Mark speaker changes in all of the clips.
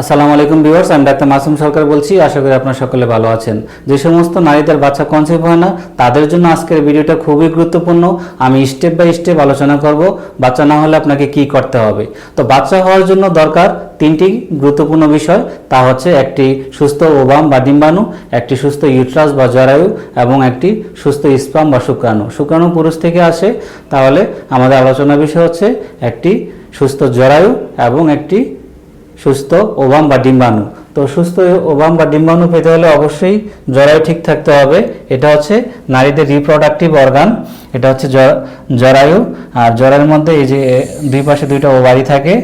Speaker 1: আসসালামু আলাইকুম ভিউয়ার্স, আমি ডাক্তার মাসুম সরকার বলছি। আশা করি আপনারা সকলে ভালো আছেন। যে সমস্ত নারীদের বাচ্চা কনসিভ হয় না, তাদের জন্য আজকের ভিডিওটা খুবই গুরুত্বপূর্ণ। আমি স্টেপ বাই স্টেপ আলোচনা করব। বাচ্চা না হলে আপনাকে কি করতে হবে? তো বাচ্চা হওয়ার জন্য দরকার তিনটি গুরুত্বপূর্ণ বিষয়। তা হচ্ছে একটি সুস্থ ওবাম বা ডিম্বাণু, একটি সুস্থ ইউট্রাস বা জরায়ু এবং একটি সুস্থ স্পাম বা শুক্রাণু। শুক্রাণু পুরুষ থেকে আসে। তাহলে আমাদের আলোচনার বিষয় হচ্ছে একটি সুস্থ জরায়ু এবং একটি সুস্থ ওবাম বা ডিম্বাণু। তো সুস্থ ওবাম বা ডিম্বাণু পেতে হলে অবশ্যই জরায়ু ঠিক থাকতে হবে। এটা হচ্ছে নারীদের রিপ্রোডাক্টিভ অর্গান এটা হচ্ছে জরায়ু। আর জরায়ুর মধ্যে এই যে, দুই পাশে দুইটা ওভারি থাকে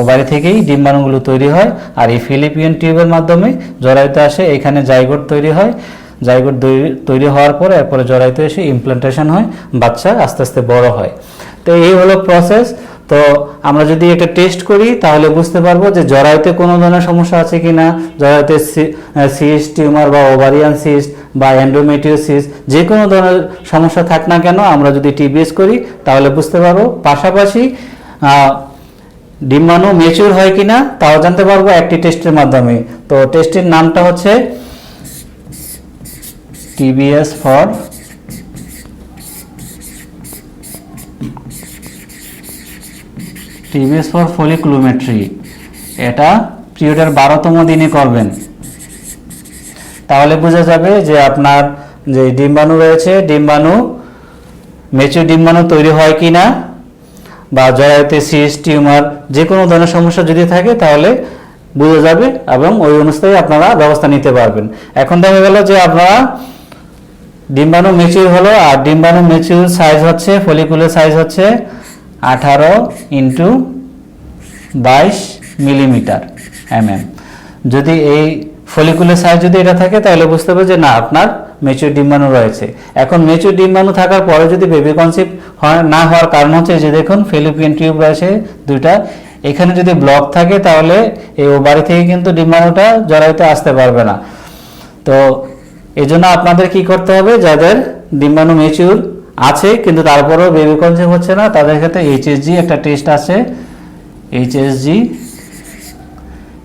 Speaker 1: ওভারি থেকেই ডিম্বাণুগুলো তৈরি হয়। আর এই ফিলিপিয়ান টিউবের মাধ্যমে জরায়ুতে আসে, এখানে জাইগোট তৈরি হয়। জাইগোট তৈরি হওয়ার পরে, এরপরে জরায়ুতে এসে ইমপ্লান্টেশন হয়, বাচ্চা আস্তে আস্তে বড় হয়। তো এই হলো প্রসেস তো আমরা যদি এটা টেস্ট করি, তাহলে বুঝতে পারব যে জরায়ুতে কোনো ধরনের সমস্যা আছে কিনা। জরায়ুতে সিস্ট টিউমার বা ওভারিয়ান সিস্ট বা এন্ডোমেট্রিওসিস যে কোনো ধরনের সমস্যা থাক না কেন আমরা যদি টিবিএস করি, তাহলে বুঝতে পারব। পাশাপাশি ডিম্বাণু মেচিউর হয় কিনা, তাও জানতে পারব একটি টেস্টের মাধ্যমে। তো টেস্টের নামটা হচ্ছে TBS for TBS for folliculometry এটা পিরিয়ডের বারোতম দিনে করবেন। তাহলে বোঝা যাবে যে আপনার যে ডিম্বাণু রয়েছে, ডিম্বাণু মেচুর ডিম্বাণু তৈরি হয় কি না বা জয়াতে সিস টিউমার যে কোনো ধরনের সমস্যা যদি থাকে, তাহলে বোঝা যাবে এবং ওই অনুযায়ী আপনারা ব্যবস্থা নিতে পারবেন। এখন দেখা গেল যে আপনারা ডিম্বাণু মেচিউর হলো, আর ডিম্বাণু মেচিউর সাইজ হচ্ছে ফলিকুলের সাইজ হচ্ছে আঠারো ইন্টু বাইশ মিলিমিটার এমএম যদি এই ফলিকুলের সাইজ যদি এটা থাকে, তাহলে বুঝতে হবে যে না, আপনার মেচুর ডিম্বাণু রয়েছে। এখন মেচুর ডিম্বাণু থাকার পরে যদি বেবি কনসিভ হয়, না হওয়ার কারণ হচ্ছে যে দেখুন ফিলিপিয়ান টিউব রয়েছে দুইটা। এখানে যদি ব্লক থাকে, তাহলে এই ওবারি থেকে কিন্তু ডিম্বাণুটা জরায়ুতে আসতে পারবে না। তো এই জন্য আপনাদের কি করতে হবে, যাদের ডিম্বাণু মেচিউর আছে, কিন্তু তারপরেও বেবি কনসিভ হচ্ছে না। তাদের ক্ষেত্রে এইচএসজি একটা টেস্ট আছে। এইচএসজি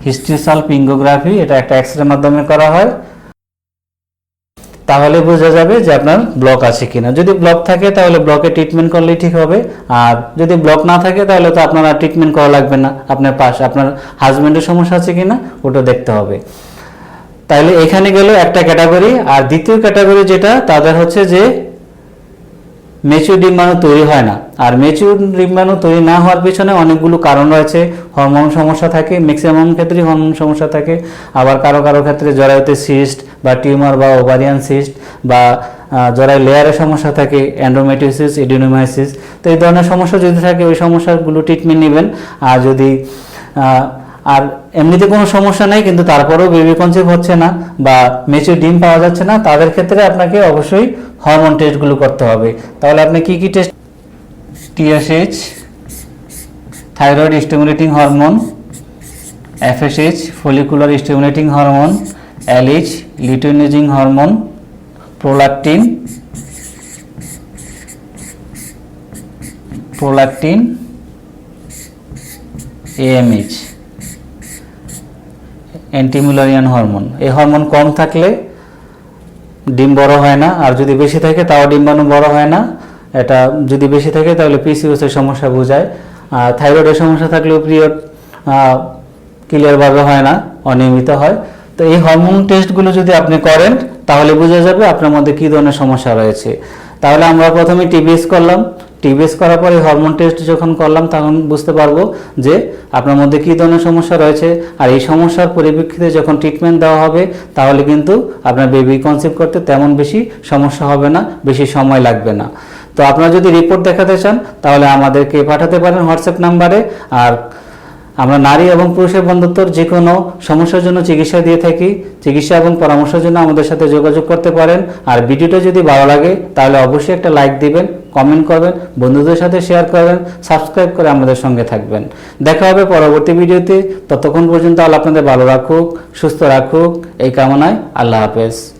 Speaker 1: হিস্ট্রিসাল পিঙ্গোগ্রাফি এটা একটা এক্স রে মাধ্যমে করা হয়। তাহলে বোঝা যাবে যে আপনার ব্লক আছে কিনা। যদি ব্লক থাকে, তাহলে ব্লকে ট্রিটমেন্ট করলেই ঠিক হবে। আর যদি ব্লক না থাকে, তাহলে তো আপনার আর ট্রিটমেন্ট করা লাগবে না। আপনার পাশ, আপনার হাজব্যান্ডের সমস্যা আছে কিনা, ওটা দেখতে হবে। তাহলে এখানে গেল একটা ক্যাটাগরি আর দ্বিতীয় ক্যাটাগরি যেটা, তাদের হচ্ছে যে মেচুর ডিম্বাণু তৈরি হয় না। আর মেচুর ডিম্বাণু তৈরি না হওয়ার পিছনে অনেকগুলো কারণ রয়েছে। হরমোন সমস্যা থাকে ম্যাক্সিমাম ক্ষেত্রেই হরমোন সমস্যা থাকে। আবার কারও কারও ক্ষেত্রে জরায়ুতে সিস্ট বা টিউমার বা ওভারিয়ান সিস্ট বা জরায়ু লেয়ারের সমস্যা থাকে অ্যান্ড্রোমেটিসিস এডিনোমাইসিস তো এই ধরনের সমস্যা যদি থাকে, ওই সমস্যাগুলো ট্রিটমেন্ট নেবেন। আর যদি আর এমনিতে কোনো সমস্যা নেই, কিন্তু তারপরেও বেবি কনসিভ হচ্ছে না বা মেচুর ডিম পাওয়া যাচ্ছে না, তাদের ক্ষেত্রে আপনাকে অবশ্যই হরমোন টেস্টগুলো করতে হবে। তাহলে আপনি কি কি test TSH thyroid stimulating hormone FSH follicular stimulating hormone LH luteinizing hormone prolactin prolactin AMH antimullerian hormone এই হরমোন কম থাকলে ডিম বড় হয় না, আর যদি বেশি থাকে তাও ডিম্বাণু বড় হয় না। এটা যদি বেশি থাকে তাহলে পিসিওসের সমস্যা বোঝায়। আর থাইরয়েডের সমস্যা থাকলেও পিরিয়ড ক্লিয়ারভাবে হয় না, অনিয়মিত হয়। তো এই হরমোন টেস্টগুলো যদি আপনি করেন, তাহলে বোঝা যাবে আপনার মধ্যে কী ধরনের সমস্যা রয়েছে। তাহলে আমরা প্রথমে টিবিএস করলাম। টিবিএস করার পরে হরমোন টেস্ট যখন করলাম, তখন বুঝতে পারব যে আপনার মধ্যে কী ধরনের সমস্যা রয়েছে। আর এই সমস্যার পরিপ্রেক্ষিতে যখন ট্রিটমেন্ট দেওয়া হবে, তাহলে কিন্তু আপনার বেবি কনসিভ করতে তেমন বেশি সমস্যা হবে না, বেশি সময় লাগবে না। তো আপনারা যদি রিপোর্ট দেখাতে চান, তাহলে আমাদেরকে পাঠাতে পারেন হোয়াটসঅ্যাপ নাম্বারে আর আমরা নারী এবং পুরুষের বন্ধুত্বর যে কোনো সমস্যার জন্য চিকিৎসা দিয়ে থাকি। চিকিৎসা এবং পরামর্শের জন্য আমাদের সাথে যোগাযোগ করতে পারেন। আর ভিডিওটা যদি ভালো লাগে, তাহলে অবশ্যই একটা লাইক দিবেন। কমেন্ট করবেন, বন্ধুদের সাথে শেয়ার করবেন সাবস্ক্রাইব করে আমাদের সঙ্গে থাকবেন। দেখা হবে পরবর্তী ভিডিওতে। ততক্ষণ পর্যন্ত আল্লাহ আপনাদের ভালো রাখুক, সুস্থ রাখুক। এই কামনায় আল্লাহ হাফেজ।